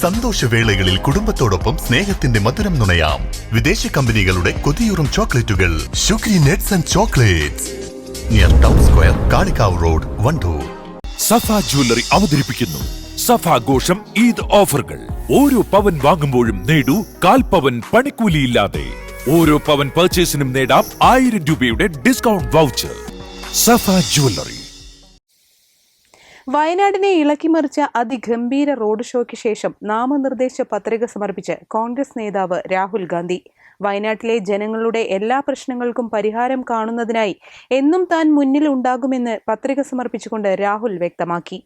സന്തോഷവേളകളിൽ കുടുംബത്തോടൊപ്പം സ്നേഹത്തിന്റെ മധുരം നുണയാം. വിദേശ കമ്പനികളുടെ കൊതിയൂറും ചോക്ലേറ്റുകൾ. Sugary nuts and chocolates. Near town square Kalikavu road Wandoor. Safa jewellery അവതരിപ്പിക്കുന്നു. സഫ ഘോഷം ഈദ് ഓഫറുകൾ. ഓരോ പവൻ വാങ്ങുമ്പോഴും നേടൂ കാൽ പവൻ പണിക്കൂലിയില്ലാതെ. ഓരോ പവൻ പർച്ചേസിനും നേടാം ആയിരം രൂപയുടെ ഡിസ്കൗണ്ട് വൗച്ചർ സഫ ജ്വല്ലറി. വയനാടിനെ ഇളക്കിമറിച്ച അതിഗംഭീര റോഡ് ഷോയ്ക്ക് ശേഷം നാമനിർദ്ദേശ പത്രിക സമർപ്പിച്ച് കോൺഗ്രസ് നേതാവ് രാഹുൽ ഗാന്ധി. വയനാട്ടിലെ ജനങ്ങളുടെ എല്ലാ പ്രശ്നങ്ങൾക്കും പരിഹാരം കാണുന്നതിനായി എന്നും താൻ മുന്നിൽ ഉണ്ടാകുമെന്ന് പത്രിക സമർപ്പിച്ചുകൊണ്ട് രാഹുൽ വ്യക്തമാക്കി.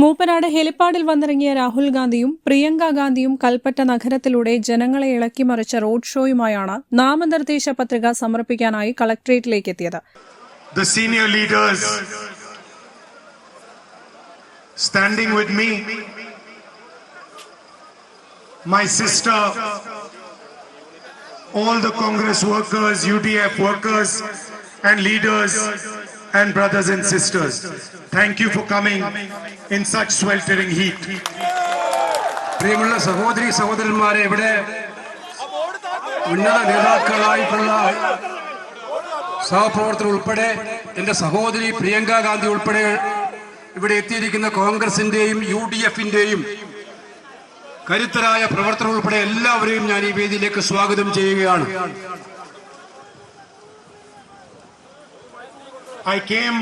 മൂപ്പനാട് ഹെലിപ്പാഡിൽ വന്നിറങ്ങിയ രാഹുൽ ഗാന്ധിയും പ്രിയങ്ക ഗാന്ധിയും കൽപ്പറ്റ നഗരത്തിലൂടെ ജനങ്ങളെ ഇളക്കിമറിച്ച റോഡ് ഷോയുമായാണ് നാമനിർദ്ദേശ പത്രിക സമർപ്പിക്കാനായി കളക്ട്രേറ്റിലേക്ക് എത്തിയത്. All the Congress workers, UDF workers, and leaders, and brothers and sisters. Thank you for coming in such sweltering heat. പ്രിയമുള്ള സഹോദരി സഹോദരന്മാരെ ഇവിടെ ഉന്നത നേതാക്കളായിട്ടുള്ള സഹപ്രവർത്തകർ ഉൾപ്പെടെ എന്റെ സഹോദരി പ്രിയങ്ക ഗാന്ധി ഉൾപ്പെടെ ഇവിടെ എത്തിയിരിക്കുന്ന കോൺഗ്രസിന്റെയും യു ഡി എഫിന്റെയും കരുത്തരായ പ്രവർത്തകർ ഉൾപ്പെടെ എല്ലാവരെയും ഞാൻ ഈ വേദിയിലേക്ക് സ്വാഗതം ചെയ്യുകയാണ് I came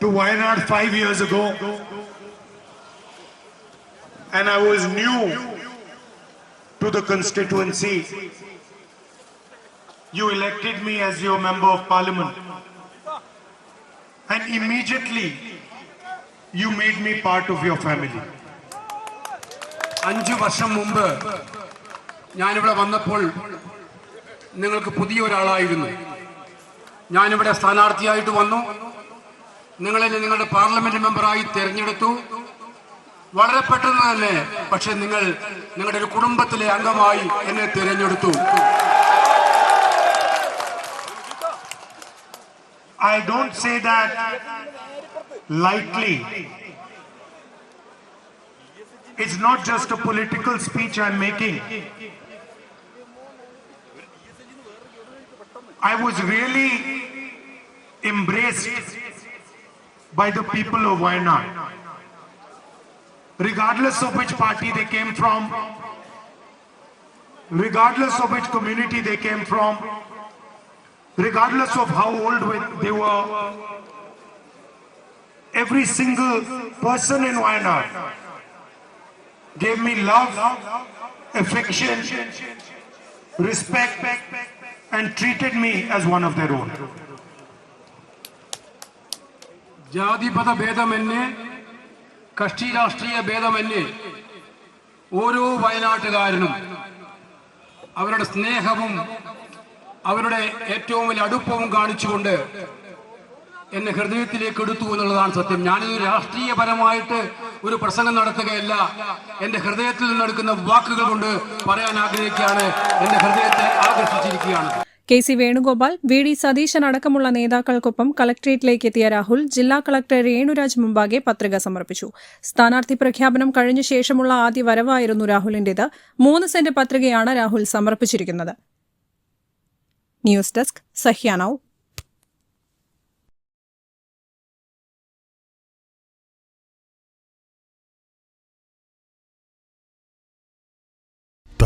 to Wayanad five years ago and I was new to the constituency. You elected me as your member of parliament and immediately you made me part of your family. അഞ്ചു വർഷം മുമ്പ് ഞാനിവിടെ വന്നപ്പോൾ നിങ്ങൾക്ക് പുതിയ ഒരാളായിരുന്നു ഞാനിവിടെ സ്ഥാനാർത്ഥിയായിട്ട് വന്നു. നിങ്ങളെ നിങ്ങളുടെ പാർലമെന്റ് മെമ്പറായി തെരഞ്ഞെടുത്തു. വളരെ പെട്ടെന്ന് തന്നെ പക്ഷെ നിങ്ങൾ നിങ്ങളുടെ ഒരു കുടുംബത്തിലെ അംഗമായി എന്നെ തിരഞ്ഞെടുത്തു. I don't say tightly it's not just a political speech I M making. I was really embraced by the people of Wayanad. Regardless of which party they came from, regardless of which community they came from, regardless of how old they were, every single person in Wayanad gave me love, affection, respect, and treated me as one of their own. ജാതിപത ഭേദമന്യേ കക്ഷി രാഷ്ട്രീയ ഭേദമന്യേ ഓരോ വയനാട്ടുകാരനും അവരുടെ സ്നേഹവും അവരുടെ ഏറ്റവും വലിയ അടുപ്പവും കാണിച്ചുകൊണ്ട് എന്നെ ഹൃദയത്തിലേക്ക് എടുത്തു എന്നുള്ളതാണ് സത്യം ഞാനിത് രാഷ്ട്രീയപരമായിട്ട് ഒരു പ്രസംഗം നടത്തുകയല്ല. എന്റെ ഹൃദയത്തിൽ നിന്നെടുക്കുന്ന വാക്കുകൾ കൊണ്ട് പറയാൻ ആഗ്രഹിക്കുകയാണ്. എന്റെ ഹൃദയത്തെ ആകർഷിച്ചിരിക്കുകയാണ്. K C Venugopal V D Satheesan അടക്കമുള്ള നേതാക്കൾക്കൊപ്പം കളക്ട്രേറ്റിലേക്ക് എത്തിയ രാഹുൽ ജില്ലാ കളക്ടർ രേണുരാജ് മുമ്പാകെ പത്രിക സമർപ്പിച്ചു. സ്ഥാനാർത്ഥി പ്രഖ്യാപനം കഴിഞ്ഞ ശേഷമുള്ള ആദ്യ വരവായിരുന്നു രാഹുലിന്റേത്. മൂന്ന് സെന്റ് പത്രികയാണ് രാഹുൽ സമർപ്പിച്ചിരിക്കുന്നത്. News desk സഹ്യാനൌ